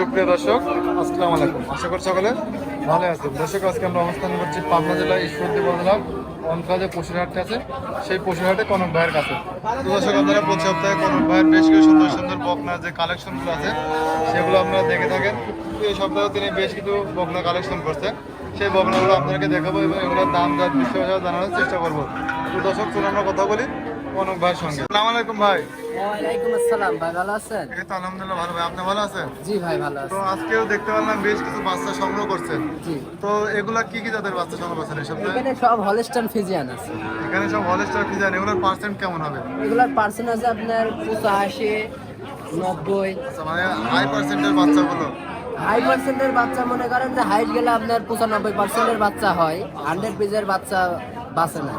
সুপ্রিয় দর্শক, আসসালামু আলাইকুম। আশা করি সকলে ভালো আছেন। দর্শক, আজকে আমরা অবস্থান করছি পাবনা জেলার ঈশ্বরদী বদলাম অনকা যে আছে। সেই পশুরহাটে কনক ভাইয়ের কাছে। তো দর্শক, আপনারা প্রতি সপ্তাহে কনক ভাইয়ের বেশ কিছু সুন্দর সুন্দর বকনার যে কালেকশনগুলো আছে, সেগুলো আপনারা দেখে থাকেন। এই সপ্তাহে তিনি বেশ কিছু বকনা কালেকশন করছেন। সেই বকনাগুলো আপনাদেরকে দেখাবো এবং এগুলোর দাম দর বিষয় জানানোর চেষ্টা করব। তো দর্শক, চলুন আমরা কথা বলি। কনক ভাইয়ের সঙ্গে। আসসালামু আলাইকুম ভাই। ওয়ালাইকুম আসসালাম ভাই ভালো আছেন? এই তো আলহামদুলিল্লাহ ভালো ভাই আপনি ভালো আছেন? জি ভাই ভালো তো আজকেও দেখতে পারলাম বেশ কিছু বাচ্চা সংগ্রহ করছেন জি। তো এগুলা কি কি জাতের বাচ্চা সংগ্রহ করছেন এই এখানে সব হলস্টান ফিজিয়ান আছে। এখানে সব হলস্টার ফিজান এগুলোর পার্সেন্ট কেমন হবে? এগুলার পার্সেন্ট আছে আপনার পঁচাশি নব্বই। আচ্ছা মানে হাই পার্সেন্টের বাচ্চাগুলো? হাই পার্সেন্টের বাচ্চা মনে করেন যে হাইট গেলে আপনার পঁচানব্বই পার্সেন্টের বাচ্চা হয়। হান্ড্রেড পিসের বাচ্চা বাঁচে না।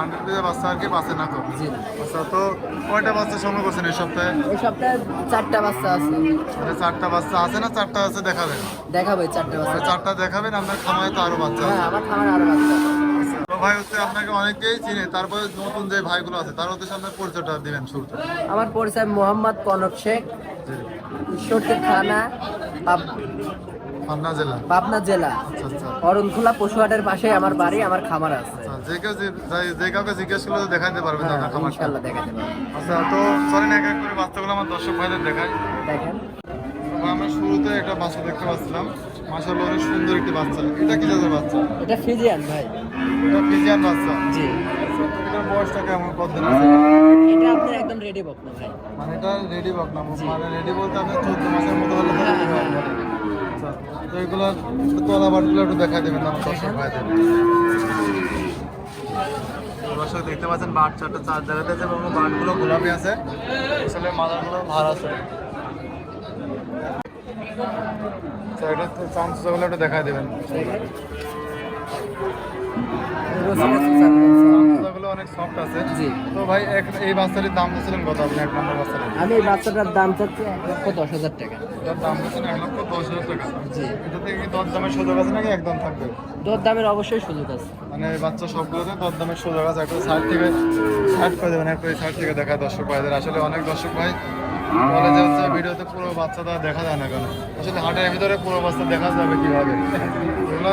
হান্ড্রেড বাচ্চা আর কি বাঁচে না তো? জি। আচ্ছা তো কয়টা বাচ্চা সংগ্রহ করছেন এই সপ্তাহে? এই সপ্তাহে চারটা বাচ্চা আছে। মানে চারটা বাচ্চা আছে না চারটা আছে দেখাবেন দেখাবো চারটা মানে বাচ্চা। চারটা দেখাবেন আপনার খামারে তো আরও বাচ্চা হ্যাঁ আমার খামারে আরও বাচ্চা। ভাই হচ্ছে আপনাকে অনেকেই চিনে তারপরে নতুন যে ভাইগুলো আছে তার উদ্দেশ্যে আপনার পরিচয়টা দিবেন শুরুতে। আমার পরিচয় মোহাম্মদ কনক শেখ জি। ঈশ্বরদী থানা পাবনা জেলা। পাবনা জেলা। আচ্ছা আচ্ছা। অরণখোলা পশুহাটের পাশে আমার বাড়ি আমার খামার আছে। আচ্ছা, যে কেউ যে- কাউকে জিজ্ঞেস করলে দেখাতে পারবেন হ্যাঁ আপনার খামারটা। ইনশাল্লাহ দেখাতে পারব। আচ্ছা তো চলেন এক এক করে বাচ্চাগুলো আমার দর্শক ভাইদের দেখাই। দেখেন। আমরা শুরুতে একটা বাচ্চা দেখতে পাচ্ছিলাম। মাসাল্লাহ অনেক সুন্দর একটি বাচ্চা। এটা কি জাতের বাচ্চা? এটা ফিজিয়ান ভাই। এটা ফিজিয়ান বাচ্চা। জি। এটার বয়সটা কেমন? কতদিন আছে? এটা আপনার একদম রেডি বক না ভাই। মানে এটা রেডি বক না মানে রেডি বলতে আপনি চোদ্দ মাসের মতো হলে আচ্ছা তো এগুলো তলা বাটগুলো একটু দেখা দেবেন আমার দর্শক ভাইদের। দর্শক দেখতে পাচ্ছেন, বাট চারটা চার জায়গাতে আছে এবং বাটগুলো গোলাপি আছে। আসলে মাদারগুলো ভার আছে। এটা চান্সগুলো একটু দেখা দেবেন। অনেক সফট আছে। জি। তো ভাই এই বাচ্চাটির দাম দিয়েছিলেন কত? আপনি এক নম্বর বাচ্চাটির। আমি এই বাচ্চাটার দাম চাচ্ছি এক লক্ষ দশ হাজার টাকা। এটার দাম দিয়েছেন এক লক্ষ দশ হাজার টাকা। জি। এটা থেকে কি দর দামের সুযোগ আছে নাকি? একদম থাকবে। দর দামের অবশ্যই সুযোগ আছে। মানে বাচ্চা সবগুলোতে দর দামের সুযোগ আছে। একটা সাইড থেকে সাইড করে দেবেন একটা সাইড থেকে দেখা দর্শক ভাইদের। আসলে অনেক দর্শক ভাই বলে যে হচ্ছে ভিডিওতে পুরো বাচ্চাটা দেখা যায় না কেন? আসলে হাটের ভিতরে পুরো বাচ্চা দেখা যাবে কীভাবে? এগুলো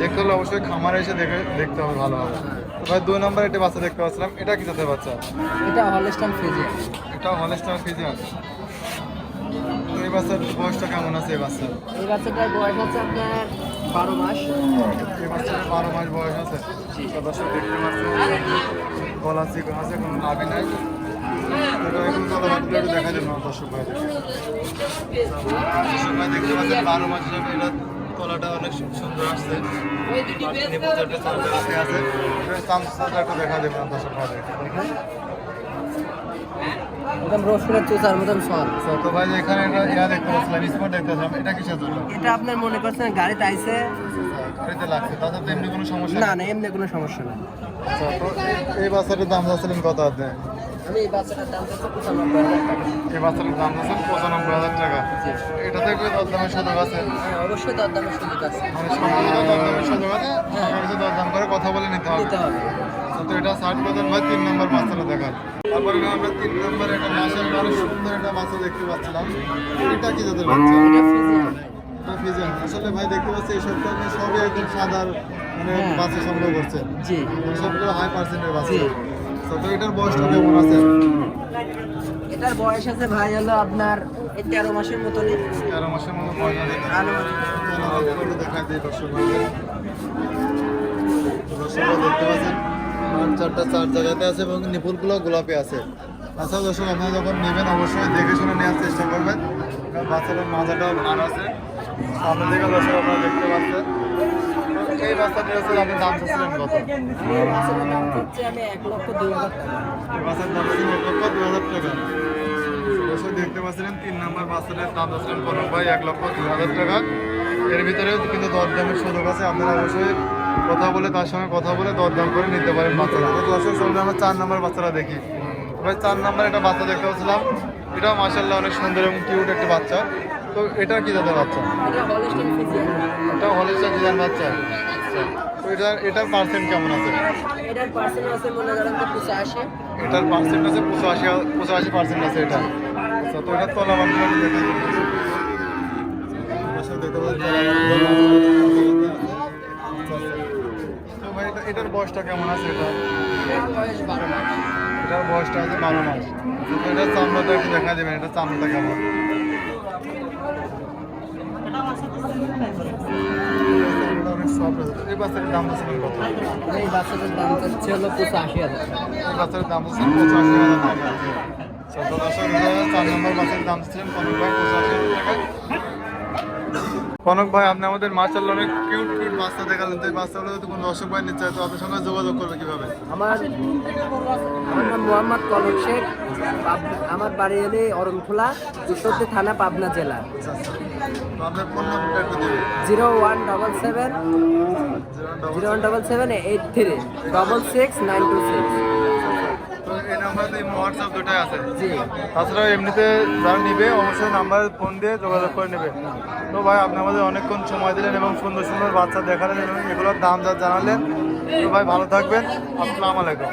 দেখতে হলে অবশ্যই খামারে এসে দেখে দেখতে হবে ভালোভাবে। ভাই দুই নম্বর একটা বাচ্চা দেখতে পাচ্ছিলাম। এটা কি জাতের বাচ্চা? এটা হলস্টান ফিজিয়ান। এটা হলেস্টার ফিজিয়ান। তো এই বাচ্চার বয়সটা কেমন আছে এই বাচ্চার? এই বাচ্চাটার বয়স আছে আপনার বারো মাস। এই বাচ্চার বারো মাস বয়স আছে। দর্শক দেখতে পাচ্ছেন গলা চিকন আছে কোনো নাভি নাই। দেখা যাবে দর্শক ভাই দেখতে পাচ্ছেন বারো মাস এটা তলাটা অনেক সুন্দর আসছে। আছে। দেখা দেবে একদম রসুনের চুচার মতন সব তো ভাই এখানে একটা ইয়া দেখতে পাচ্ছিলাম স্পট দেখতে পাচ্ছিলাম। এটা কিসের জন্য? এটা আপনার মনে করছেন গাড়িতে আইসে গাড়িতে লাগছে। তাতে এমনি কোনো সমস্যা না নেই? না এমনি কোনো সমস্যা নেই। আচ্ছা তো এই- বাচ্চাটার দাম যাচ্ছিলেন কত আপনি আমি এই বাচ্চাটার দাম চাচ্ছি পঁচানব্বই হাজার টাকা। এই বাচ্চাটার দাম যাচ্ছেন পঁচানব্বই হাজার টাকা? এটা থেকে দরদামের সুযোগ আছে? হ্যাঁ, অবশ্যই দর দামের সুযোগ আছে। দরদামের সুযোগ আছে কাছে দরদাম করে কথা বলে নিতে হবে। দিতে হবে। তো এটা ষাট পার্সেন্ট ভাই তিন নম্বর বাচ্চাটা দেখার তারপরে আমরা তিন নম্বর একটা মাসের সুন্দর একটা বাচ্চা দেখতে পাচ্ছিলাম। এটা কি যাদের বাচ্চা? এটা ফিজিয়ান আসলে ভাই দেখতে পাচ্ছি এই সপ্তাহে সবই একদম সাদার মানে হ্যাঁ। বাচ্চা সংগ্রহ করছেন জি। সবগুলো হাই পার্সেন্টের বাচ্চা। আচ্ছা, তো এটার বয়সটা কেমন আছে? এটার বয়স আছে ভাই হলো আপনার এই তেরো মাসের মতনই। তেরো মাসের মতো বয়স আছে। আনুমানিক দেখাই দর্শক দর্শকরা দেখতে পাচ্ছেন চারটা চার জায়গাতে আছে এবং নিপুলগুলো গোলাপি আছে। আচ্ছা দর্শক আপনারা যখন নেবেন অবশ্যই দেখে শুনে নেওয়ার চেষ্টা করবেন। বাচ্চাটার মাজাটাও ভার আছে। সামনে থেকে দর্শক আপনারা দেখতে পাচ্ছেন। এই হচ্ছে লক্ষ হাজার টাকা। দেখতে পাচ্ছিলেন, তিন নম্বর এক লক্ষ টাকা। এর ভিতরেও কিন্তু দরদামের সুযোগ আছে, আপনারা অবশ্যই কথা বলে, তার সঙ্গে কথা বলে দরদাম করে নিতে পারেন বাচ্চারা। আমরা চার নম্বর বাচ্চারা দেখি। চার নম্বর একটা বাচ্চা দেখতে পাচ্ছিলাম। এটাও মাসাল্লাহ অনেক সুন্দর এবং কিউট একটা বাচ্চা। তো এটা কি জাতের বাচ্চা? এটা ফিজিয়ান হলিস্টার ডিজাইন বাচ্চা। আচ্ছা তো এটার এটার পার্সেন্ট কেমন আছে? এটার পার্সেন্ট আছে মনে করেন তো পঁচাশি। এটার পার্সেন্ট আছে পঁচাশি পঁচাশি পার্সেন্ট আছে এটা। আচ্ছা তো এটার তলা বান্ধব এটা- এটার বয়সটা কেমন আছে এটা? বয়স বারো মাস। এটার বয়সটা আছে বারো মাস। তো এটার চামড়াটা একটু দেখা দেবেন এটা চামড়াটা কেমন? এই বাচ্চাটার দাম আছে কত? এই বাচ্চাটার দাম চাচ্ছে হলো পঁচাশি হাজার বাচ্চাটার দাম আছে পঁচাশি হাজার টাকা। চোদ্দ দশক চার নম্বর বাচ্চার দাম ছিলেন কনক ভাই পঁচাশি হাজার টাকা। কনক ভাই আপনি আমাদের মাছাল অনেক কিউট কিউট বাচ্চা দেখালেন। তো এই বাচ্চাগুলো যদি কোনো দর্শক ভাই নিতে চায় তো আপনার সঙ্গে যোগাযোগ করবে কীভাবে? আমার আমার নাম মোহাম্মদ কনক শেখ। আমার বাড়ি এলে অরণখোলা ঈশ্বরদী থানা পাবনা জেলা। তো আপনার ফোন নাম্বারটা একটু দেবেন। Zero one double seven zero one double seven eight three. Double six nine two six. তো হোয়াটসঅ্যাপ দুটাই আছে। জি। তাছাড়া এমনিতে যারা নিবে অবশ্যই নাম্বারে ফোন দিয়ে যোগাযোগ করে নেবে। তো ভাই আপনি আমাদের অনেকক্ষণ সময় দিলেন এবং সুন্দর সুন্দর বাচ্চা দেখালেন এবং এগুলোর দাম যা জানালেন। তো ভাই ভালো থাকবেন। আসসালামু আলাইকুম।